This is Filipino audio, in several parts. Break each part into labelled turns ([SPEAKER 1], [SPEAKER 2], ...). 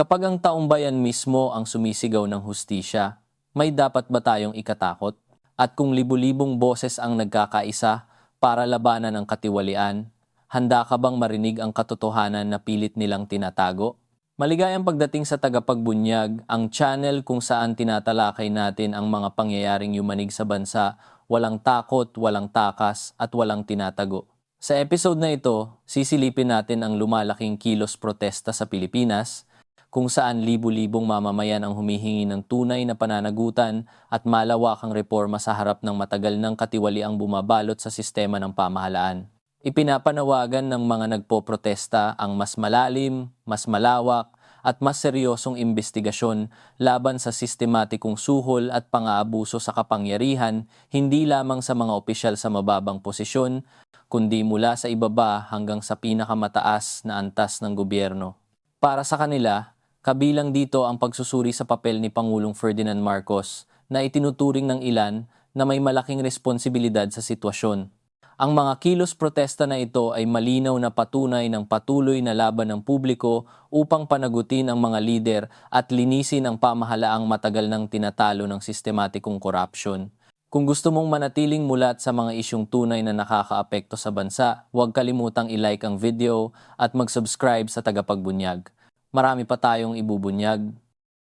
[SPEAKER 1] Kapag ang taong bayan mismo ang sumisigaw ng hustisya, may dapat ba tayong ikatakot? At kung libu-libong boses ang nagkakaisa para labanan ang katiwalian, handa ka bang marinig ang katotohanan na pilit nilang tinatago? Maligayang pagdating sa tagapagbunyag, ang channel kung saan tinatalakay natin ang mga pangyayaring yumanig sa bansa, walang takot, walang takas, at walang tinatago. Sa episode na ito, sisilipin natin ang lumalaking kilos protesta sa Pilipinas, kung saan libu-libong mamamayan ang humihingi ng tunay na pananagutan at malawakang reforma sa harap ng matagal ng katiwaliang bumabalot sa sistema ng pamahalaan. Ipinapanawagan ng mga nagpoprotesta ang mas malalim, mas malawak, at mas seryosong imbestigasyon laban sa sistematikong suhol at pang-aabuso sa kapangyarihan hindi lamang sa mga opisyal sa mababang posisyon, kundi mula sa ibaba hanggang sa pinakamataas na antas ng gobyerno. Para sa kanila, kabilang dito ang pagsusuri sa papel ni Pangulong Ferdinand Marcos na itinuturing ng ilan na may malaking responsibilidad sa sitwasyon. Ang mga kilos protesta na ito ay malinaw na patunay ng patuloy na laban ng publiko upang panagutin ang mga lider at linisin ang pamahalaang matagal ng tinatalo ng sistematikong korupsyon. Kung gusto mong manatiling mulat sa mga isyong tunay na nakakaapekto sa bansa, huwag kalimutang i-like ang video at mag-subscribe sa Tagapagbunyag. Marami pa tayong ibubunyag.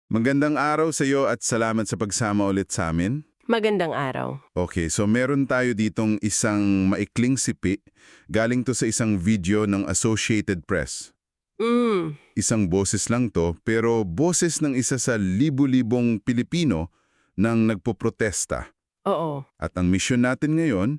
[SPEAKER 2] Magandang araw sa iyo at salamat sa pagsama ulit sa amin.
[SPEAKER 3] Magandang araw.
[SPEAKER 2] Okay, so meron tayo ditong isang maikling sipi. Galing to sa isang video ng Associated Press.
[SPEAKER 3] Mm,
[SPEAKER 2] Isang boses lang to, pero boses ng isa sa libu-libong Pilipino nang nagpoprotesta.
[SPEAKER 3] oo.
[SPEAKER 2] At ang misyon natin ngayon,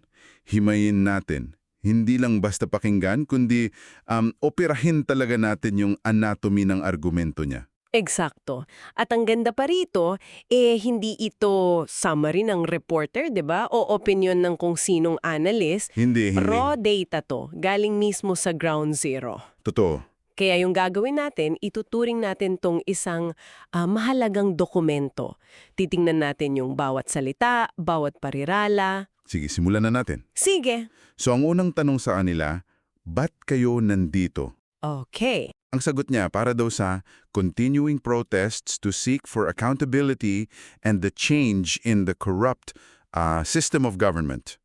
[SPEAKER 2] himayin natin. Hindi lang basta pakinggan, kundi um, operahin talaga natin yung anatomy ng argumento niya.
[SPEAKER 3] Eksakto. At ang ganda pa rito, eh hindi ito summary ng reporter, 'di ba? O opinion ng kung sinong analyst.
[SPEAKER 2] Hindi, hindi.
[SPEAKER 3] Raw data to, galing mismo sa ground zero.
[SPEAKER 2] Totoo.
[SPEAKER 3] Kaya yung gagawin natin, ituturing natin tong isang ah, mahalagang dokumento. Titingnan natin yung bawat salita, bawat parirala.
[SPEAKER 2] Sige, simulan na natin.
[SPEAKER 3] Sige.
[SPEAKER 2] So ang unang tanong sa kanila, ba't kayo nandito?
[SPEAKER 3] Okay.
[SPEAKER 2] Ang sagot niya para daw sa continuing protests to seek for accountability and the change in the corrupt uh, system of government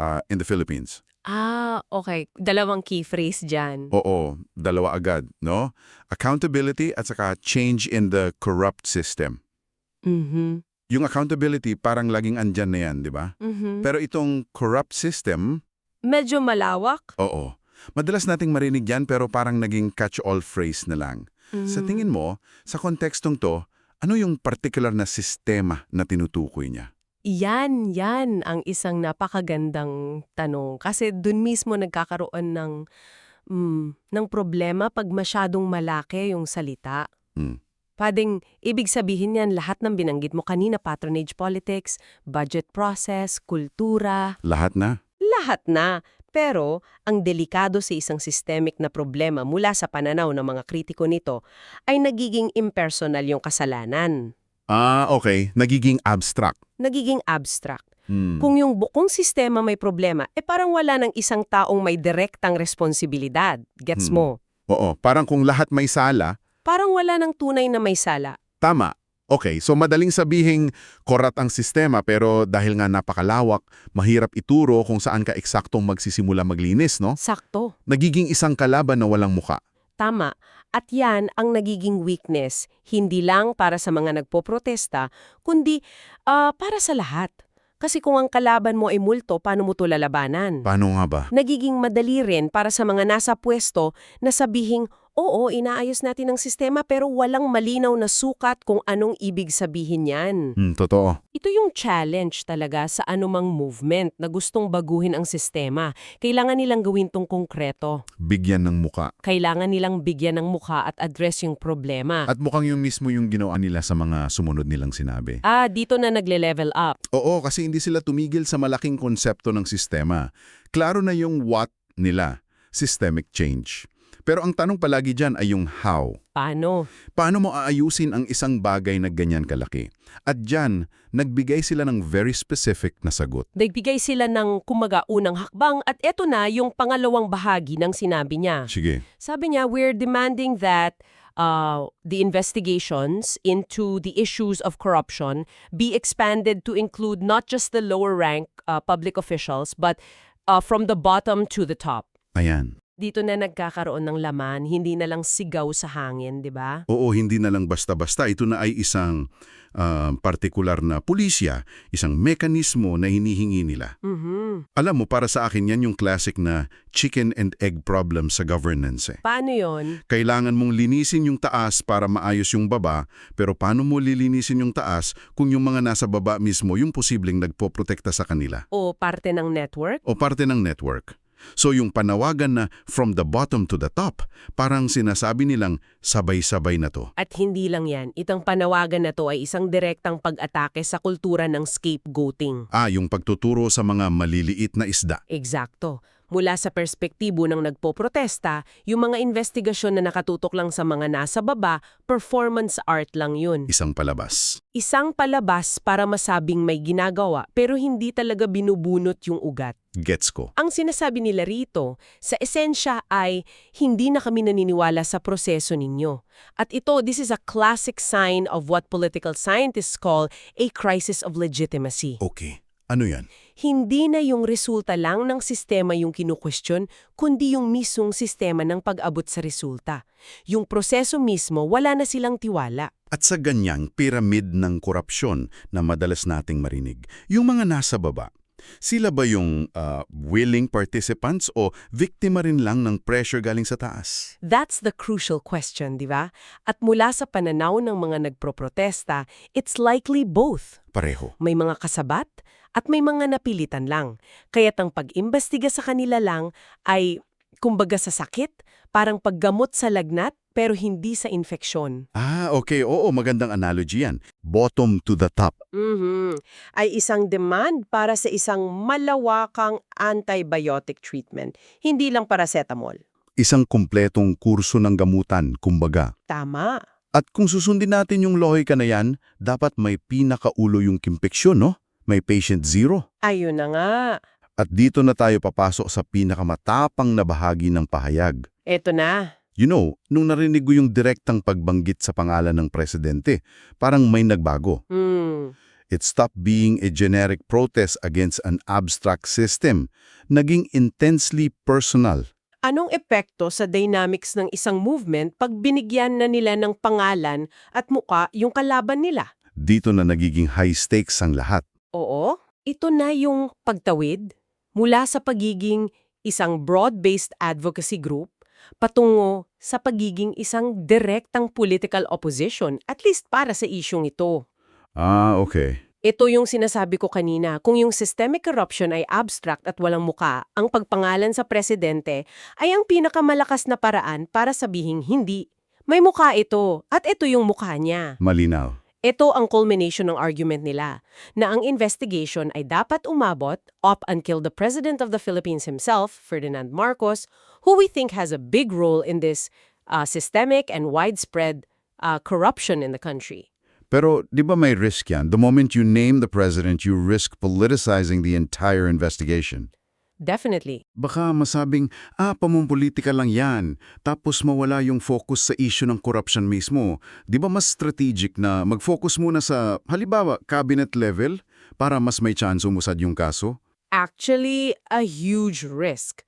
[SPEAKER 2] uh, in the Philippines.
[SPEAKER 3] Ah, okay. Dalawang key phrase dyan.
[SPEAKER 2] Oo, dalawa agad, no? Accountability at saka change in the corrupt system.
[SPEAKER 3] Mhm.
[SPEAKER 2] Yung accountability parang laging andyan na yan, di ba?
[SPEAKER 3] Mhm.
[SPEAKER 2] Pero itong corrupt system,
[SPEAKER 3] Medyo malawak.
[SPEAKER 2] oo. Madalas nating marinig yan pero parang naging catch-all phrase na lang. Sa
[SPEAKER 3] Mhm.
[SPEAKER 2] tingin mo, sa kontekstong to, ano yung particular na sistema na tinutukoy niya?
[SPEAKER 3] Yan, yan ang isang napakagandang tanong. Kasi dun mismo nagkakaroon ng, mm, ng problema pag masyadong malaki yung salita.
[SPEAKER 2] Hmm.
[SPEAKER 3] Pwedeng ibig sabihin yan lahat ng binanggit mo kanina, patronage politics, budget process, kultura,
[SPEAKER 2] Lahat na?
[SPEAKER 3] lahat na. Pero ang delikado sa isang systemic na problema mula sa pananaw ng mga kritiko nito ay nagiging impersonal yung kasalanan.
[SPEAKER 2] Ah, okay. Nagiging abstract.
[SPEAKER 3] Nagiging abstract.
[SPEAKER 2] Hmm.
[SPEAKER 3] Kung yung buong sistema may problema, eh parang wala ng isang taong may direktang responsibilidad. Gets
[SPEAKER 2] Hmm.
[SPEAKER 3] mo?
[SPEAKER 2] Oo, parang kung lahat may sala,
[SPEAKER 3] Parang wala ng tunay na may sala.
[SPEAKER 2] tama. Okay, so madaling sabihing korat ang sistema pero dahil nga napakalawak, mahirap ituro kung saan ka eksaktong magsisimula maglinis, no?
[SPEAKER 3] Sakto.
[SPEAKER 2] Nagiging isang kalaban na walang muka.
[SPEAKER 3] Tama. At yan ang nagiging weakness, hindi lang para sa mga nagpoprotesta, kundi ah, para sa lahat. Kasi kung ang kalaban mo ay multo, paano mo to lalabanan?
[SPEAKER 2] Paano nga ba?
[SPEAKER 3] Nagiging madali rin para sa mga nasa pwesto na sabihing, oo, inaayos natin ang sistema pero walang malinaw na sukat kung anong ibig sabihin yan.
[SPEAKER 2] Hmm, totoo.
[SPEAKER 3] Ito yung challenge talaga sa anumang movement na gustong baguhin ang sistema. Kailangan nilang gawin tong konkreto.
[SPEAKER 2] Bigyan ng muka.
[SPEAKER 3] Kailangan nilang bigyan ng mukha at address yung problema.
[SPEAKER 2] At mukhang yung mismo yung ginawa nila sa mga sumunod nilang sinabi.
[SPEAKER 3] ah, dito na nagle-level up.
[SPEAKER 2] Oo, kasi hindi sila tumigil sa malaking konsepto ng sistema. Klaro na yung what nila, systemic change. Pero ang tanong palagi dyan ay yung how.
[SPEAKER 3] Paano?
[SPEAKER 2] Paano mo aayusin ang isang bagay na ganyan kalaki? At dyan, nagbigay sila ng very specific na sagot.
[SPEAKER 3] Nagbigay sila ng kumaga unang hakbang at eto na yung pangalawang bahagi ng sinabi niya.
[SPEAKER 2] Sige.
[SPEAKER 3] Sabi niya, we're demanding that uh, the investigations into the issues of corruption be expanded to include not just the lower rank uh, public officials, but uh, from the bottom to the top.
[SPEAKER 2] Ayan.
[SPEAKER 3] Dito na nagkakaroon ng laman, hindi na lang sigaw sa hangin, di ba?
[SPEAKER 2] Oo, hindi na lang basta-basta. Ito na ay isang ah, partikular na pulisya, isang mekanismo na hinihingi nila.
[SPEAKER 3] Mhm.
[SPEAKER 2] Alam mo, para sa akin yan yung classic na chicken and egg problem sa governance eh.
[SPEAKER 3] Paano yon?
[SPEAKER 2] Kailangan mong linisin yung taas para maayos yung baba, pero paano mo lilinisin yung taas kung yung mga nasa baba mismo yung posibleng nagpoprotekta sa kanila?
[SPEAKER 3] O parte ng network?
[SPEAKER 2] o parte ng network. So yung panawagan na from the bottom to the top, parang sinasabi nilang sabay-sabay na to.
[SPEAKER 3] At hindi lang yan, itong panawagan na to ay isang direktang pag-atake sa kultura ng scapegoating.
[SPEAKER 2] Ah, yung pagtuturo sa mga maliliit na isda.
[SPEAKER 3] Eksakto. Mula sa perspektibo ng nagpoprotesta, yung mga investigasyon na nakatutok lang sa mga nasa baba, performance art lang yun.
[SPEAKER 2] Isang palabas.
[SPEAKER 3] Isang palabas para masabing may ginagawa pero hindi talaga binubunot yung ugat.
[SPEAKER 2] Gets ko.
[SPEAKER 3] Ang sinasabi nila rito, sa esensya ay hindi na kami naniniwala sa proseso ninyo. At ito, this is a classic sign of what political scientists call a crisis of legitimacy.
[SPEAKER 2] Okay. Ano yan?
[SPEAKER 3] Hindi na yung resulta lang ng sistema yung kinukwestiyon, kundi yung mismong sistema ng pag-abot sa resulta. Yung proseso mismo, wala na silang tiwala.
[SPEAKER 2] At sa ganyang pyramid ng korupsyon na madalas nating marinig, yung mga nasa baba, sila ba yung ah, willing participants o biktima rin lang ng pressure galing sa taas?
[SPEAKER 3] That's the crucial question, di ba? At mula sa pananaw ng mga nagproprotesta, it's likely both.
[SPEAKER 2] Pareho.
[SPEAKER 3] May mga kasabat at may mga napilitan lang. Kaya't ang pag-imbestiga sa kanila lang ay, kumbaga sa sakit, parang paggamot sa lagnat pero hindi sa infeksyon.
[SPEAKER 2] Ah, okay. Oo, magandang analogy yan. Bottom to the top.
[SPEAKER 3] Mhm. Ay isang demand para sa isang malawakang antibiotic treatment, hindi lang paracetamol.
[SPEAKER 2] Isang kumpletong kurso ng gamutan, kumbaga.
[SPEAKER 3] Tama.
[SPEAKER 2] At kung susundin natin yung lohika na yan, dapat may pinakaulo yung kimpeksyon, no? May patient zero.
[SPEAKER 3] Ayun na nga.
[SPEAKER 2] At dito na tayo papasok sa pinakamatapang na bahagi ng pahayag.
[SPEAKER 3] Eto na.
[SPEAKER 2] You know, nung narinig ko yung direktang pagbanggit sa pangalan ng presidente, parang may nagbago.
[SPEAKER 3] Hmm.
[SPEAKER 2] It stopped being a generic protest against an abstract system. Naging intensely personal.
[SPEAKER 3] Anong epekto sa dynamics ng isang movement pag binigyan na nila ng pangalan at muka yung kalaban nila?
[SPEAKER 2] Dito na nagiging high stakes ang lahat.
[SPEAKER 3] Oo, ito na yung pagtawid mula sa pagiging isang broad-based advocacy group patungo sa pagiging isang direktang political opposition, at least para sa isyong ito.
[SPEAKER 2] Ah, okay.
[SPEAKER 3] Ito yung sinasabi ko kanina, kung yung systemic corruption ay abstract at walang muka, ang pagpangalan sa presidente ay ang pinakamalakas na paraan para sabihing hindi. May muka ito, at ito yung muka niya.
[SPEAKER 2] Malinaw.
[SPEAKER 3] Ito ang culmination ng argument nila, na ang investigation ay dapat umabot up until the President of the Philippines himself, Ferdinand Marcos, who we think has a big role in this uh, systemic and widespread uh, corruption in the country.
[SPEAKER 2] Pero di ba may risk yan? The moment you name the president, you risk politicizing the entire investigation.
[SPEAKER 3] Definitely.
[SPEAKER 2] Baka masabing, ah, pamumpolitika lang yan. Tapos mawala yung focus sa issue ng corruption mismo. Di ba mas strategic na mag-focus muna sa, halimbawa, cabinet level para mas may chance umusad yung kaso?
[SPEAKER 3] Actually, a huge risk.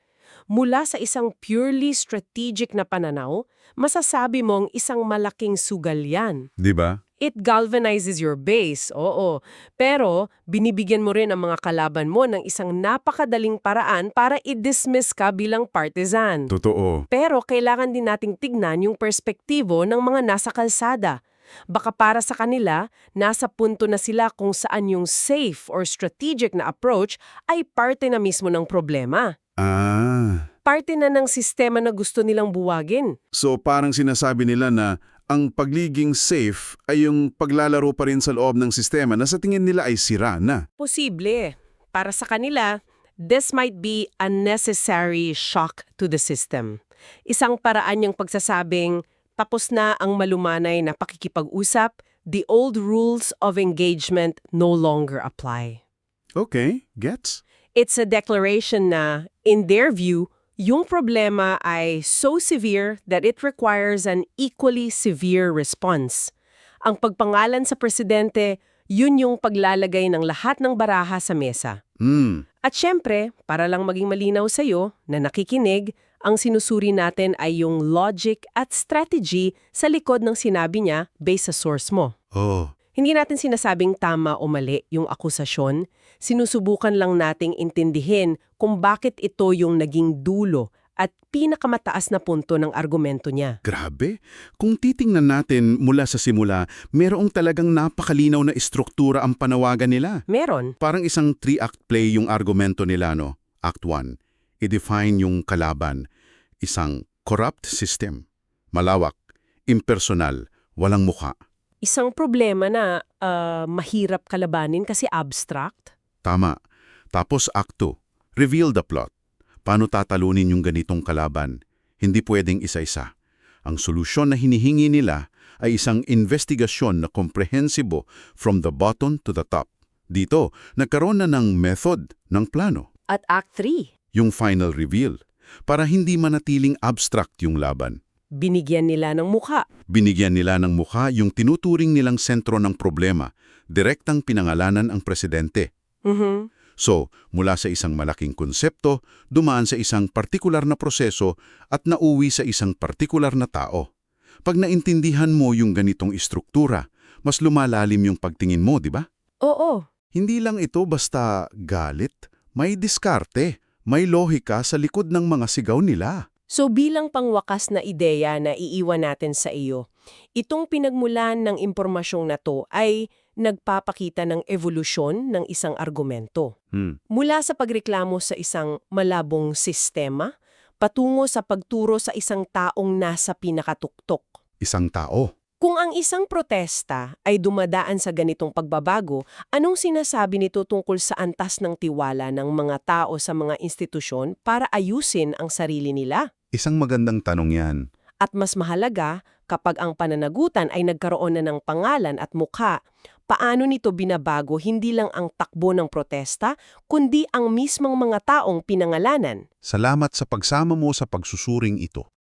[SPEAKER 3] Mula sa isang purely strategic na pananaw, masasabi mong isang malaking sugal yan.
[SPEAKER 2] Di ba?
[SPEAKER 3] It galvanizes your base, oo. Pero binibigyan mo rin ang mga kalaban mo ng isang napakadaling paraan para i-dismiss ka bilang partisan.
[SPEAKER 2] Totoo.
[SPEAKER 3] Pero kailangan din nating tignan yung perspektibo ng mga nasa kalsada. Baka para sa kanila, nasa punto na sila kung saan yung safe or strategic na approach ay parte na mismo ng problema.
[SPEAKER 2] Ah.
[SPEAKER 3] Parte na ng sistema na gusto nilang buwagin.
[SPEAKER 2] So parang sinasabi nila na ang pagliging safe ay yung paglalaro pa rin sa loob ng sistema na sa tingin nila ay sira na.
[SPEAKER 3] Posible. Para sa kanila, this might be a necessary shock to the system. Isang paraan yung pagsasabing, tapos na ang malumanay na pakikipag-usap, the old rules of engagement no longer apply.
[SPEAKER 2] Okay, gets?
[SPEAKER 3] It's a declaration na, in their view, Yung problema ay so severe that it requires an equally severe response. Ang pagpangalan sa presidente, yun yung paglalagay ng lahat ng baraha sa mesa.
[SPEAKER 2] Hmm,
[SPEAKER 3] At syempre, para lang maging malinaw sa'yo na nakikinig, ang sinusuri natin ay yung logic at strategy sa likod ng sinabi niya based sa source mo.
[SPEAKER 2] oh,
[SPEAKER 3] Hindi natin sinasabing tama o mali yung akusasyon, sinusubukan lang nating intindihin kung bakit ito yung naging dulo at pinakamataas na punto ng argumento niya.
[SPEAKER 2] grabe. Kung titingnan natin mula sa simula, merong talagang napakalinaw na istruktura ang panawagan nila.
[SPEAKER 3] Meron.
[SPEAKER 2] Parang isang three-act play yung argumento nila, no? Act 1, i-define yung kalaban. Isang corrupt system. Malawak, impersonal, walang mukha.
[SPEAKER 3] Isang problema na ah, mahirap kalabanin kasi abstract.
[SPEAKER 2] Tama. Tapos Act 2, reveal the plot. Paano tatalunin yung ganitong kalaban? Hindi pwedeng isa-isa. Ang solusyon na hinihingi nila ay isang investigasyon na komprehensibo from the bottom to the top. Dito, nagkaroon na ng method, ng plano.
[SPEAKER 3] At Act 3,
[SPEAKER 2] yung final reveal, para hindi manatiling abstract yung laban.
[SPEAKER 3] binigyan nila ng mukha.
[SPEAKER 2] Binigyan nila ng mukha yung tinuturing nilang sentro ng problema, direktang pinangalanan ang presidente.
[SPEAKER 3] Mhm.
[SPEAKER 2] So, mula sa isang malaking konsepto, dumaan sa isang partikular na proseso at nauwi sa isang partikular na tao. Pag naintindihan mo yung ganitong istruktura, mas lumalalim yung pagtingin mo, di ba?
[SPEAKER 3] Oo.
[SPEAKER 2] Hindi lang ito basta galit, may diskarte, may lohika sa likod ng mga sigaw nila.
[SPEAKER 3] So bilang pangwakas na ideya na iiwan natin sa iyo, itong pinagmulan ng impormasyong na to ay nagpapakita ng evolusyon ng isang argumento.
[SPEAKER 2] Hmm.
[SPEAKER 3] Mula sa pagreklamo sa isang malabong sistema, patungo sa pagturo sa isang taong nasa pinakatuktok.
[SPEAKER 2] Isang tao.
[SPEAKER 3] Kung ang isang protesta ay dumadaan sa ganitong pagbabago, anong sinasabi nito tungkol sa antas ng tiwala ng mga tao sa mga institusyon para ayusin ang sarili nila?
[SPEAKER 2] Isang magandang tanong yan.
[SPEAKER 3] At mas mahalaga, kapag ang pananagutan ay nagkaroon na ng pangalan at mukha, paano nito binabago hindi lang ang takbo ng protesta, kundi ang mismong mga taong pinangalanan?
[SPEAKER 2] Salamat sa pagsama mo sa pagsusuring ito.